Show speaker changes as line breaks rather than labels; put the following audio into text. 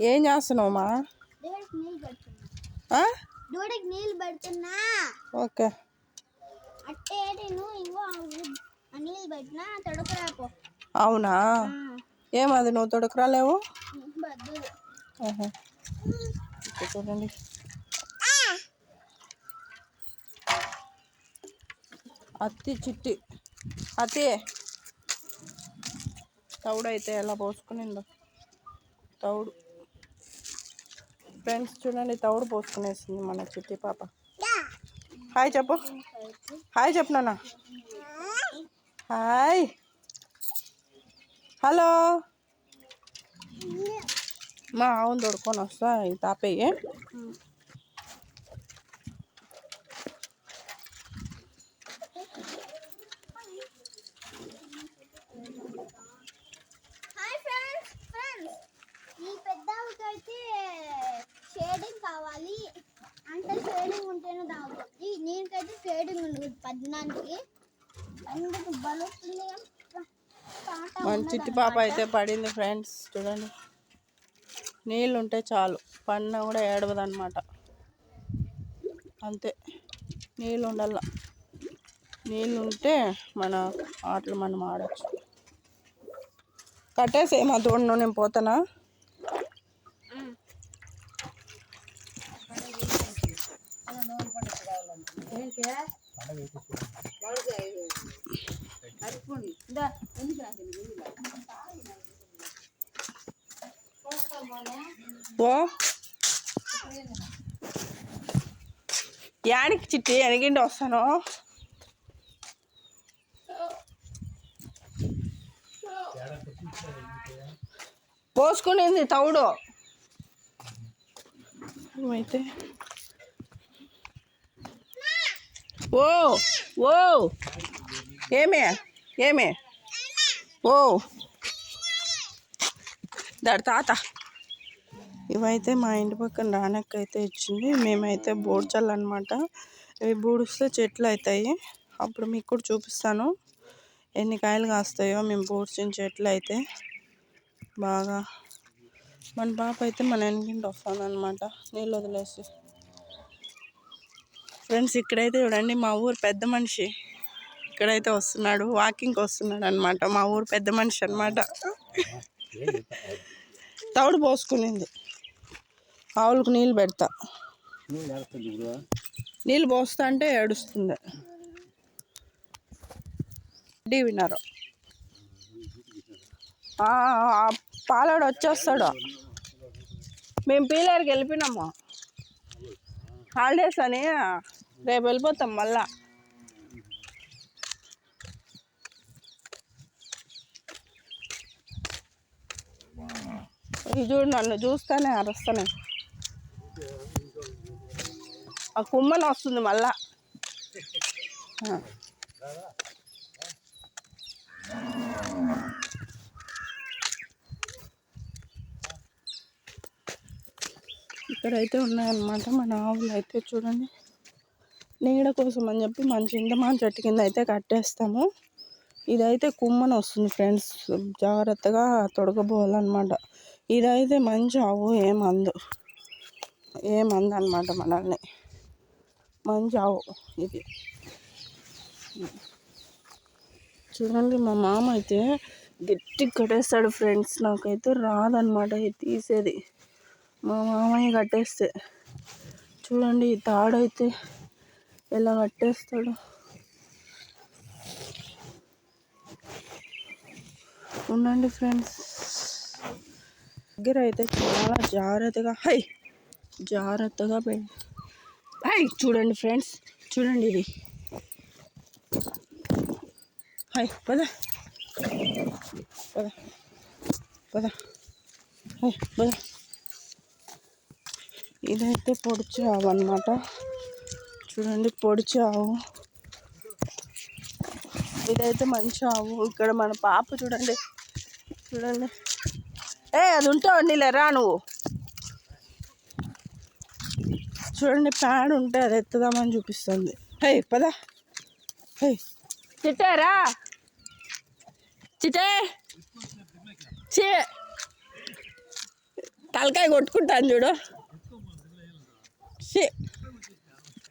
ఏం చేస్తున్నావు మా
దూడకి నీళ్ళు పెడుతున్నా.
ఓకే.
అట్టే ఇంకో ఆ నీళ్ళు పెట్టినా తొడకరాపో
అవునా? ఏమది నువ్వు తొడకరాలేవు? చూడండి. అత్తి చిట్టి. అత్తి. తౌడు అయితే ఎలా పోసుకునిందో. తౌడు. ఫ్రెండ్స్ చూడండి తౌడు పోసుకునేసింది మన చిట్టి పాప. హాయ్ చెప్పు. హాయ్ చెప్పు నాన్న. హాయ్ హలో మా ఆవును తోడుకొని వస్తా ఈ తాపయ్యి
హాయ్ ఫ్రెండ్స్ ఫ్రెండ్స్ ఈ పెద్ద ఆవుకైతే షేడింగ్ కావాలి అంటే షేడింగ్ ఉంటేనే తాగుతుంది ఉండదు పద్నానికి అందుకు బలుస్తుంది
మన చిట్టి పాప అయితే పడింది ఫ్రెండ్స్ చూడండి. నీళ్ళు ఉంటే చాలు పడినా కూడా ఏడవదు అనమాట అంతే నీళ్ళు ఉండాల. నీళ్ళు ఉంటే మన ఆటలు మనం ఆడచ్చు. కట్టేసే మా తోడు నేను పోతానా? ఓ యానికి చిట్టి ఎనగిండి వస్తాను. పోసుకునేది తౌడు అయితే ఓ ఓ ఏమే ఏమే ఓ దాడి తాత. ఇవైతే మా ఇంటి పక్కన రానక్క అయితే ఇచ్చింది. మేమైతే బూడ్చాలు అనమాట ఇవి బూడిస్తే చెట్లు అవుతాయి అప్పుడు మీకు కూడా చూపిస్తాను. ఎన్ని కాయలు కాస్తాయో మేము బూడ్చిన చెట్లు అయితే బాగా. మన పాప అయితే మన వెనకింటి వస్తుంది అనమాట నీళ్ళు వదిలేసి. ఫ్రెండ్స్ ఇక్కడైతే చూడండి మా ఊరు పెద్ద మనిషి. ఇక్కడైతే వస్తున్నాడు వాకింగ్కి వస్తున్నాడు అనమాట మా ఊరు పెద్ద మనిషి అనమాట తవుడు పోసుకునింది. ఆవులకు నీళ్ళు పెడతా. నీళ్ళు పోస్తా అంటే ఏడుస్తుంది. డీ విన్నారు. ఆ, పాలాడు వచ్చేస్తాడు. మేము పీలేరుకి వెళ్ళిపోయినాము. హాలిడేస్ అని రేపు వెళ్ళిపోతాం మళ్ళా. ఇది చూడు నన్ను చూస్తానే అరుస్తానే. ఆ కుమ్మని వస్తుంది మళ్ళా. ఇక్కడైతే ఉన్నాయన్నమాట మన ఆవులు అయితే చూడండి. నీడ కోసం అని చెప్పి మన చింతమాన్ చెట్టు కింద అయితే కట్టేస్తాము. ఇదైతే కుమ్మని వస్తుంది ఫ్రెండ్స్. జాగ్రత్తగా తొడగబోవాలన్నమాట. ఇదైతే మంచి ఆవు ఏమందు ఏమందు అనమాట మనల్ని. మంచి ఆవు ఇది. చూడండి మా మామ అయితే గట్టి కట్టేస్తాడు ఫ్రెండ్స్. నాకైతే రాదనమాట ఇది తీసేది. మా మామయ్య కట్టేస్తే. చూడండి ఈ తాడైతే ఎలా కట్టేస్తాడు ఉండండి ఫ్రెండ్స్. దగ్గర అయితే చాలా జాగ్రత్తగా హై జాగ్రత్తగా పె హై చూడండి ఫ్రెండ్స్ చూడండి ఇది. హై పద. పద. పద. హై పద. ఇదైతే పొడిచి రావన్నమాట చూడండి పొడిచి ఆవు ఇదైతే మంచి ఆవు ఇక్కడ మన పాప చూడండి. చూడండి. ఏ అది ఉంటావు నీలే రా నువ్వు. చూడండి ప్యాడ్ ఉంటే అది ఎత్తుదామని చూపిస్తుంది. హే పదా. హే. చిట్టారా చిటే చే తలకాయ కొట్టుకుంటాను చూడు.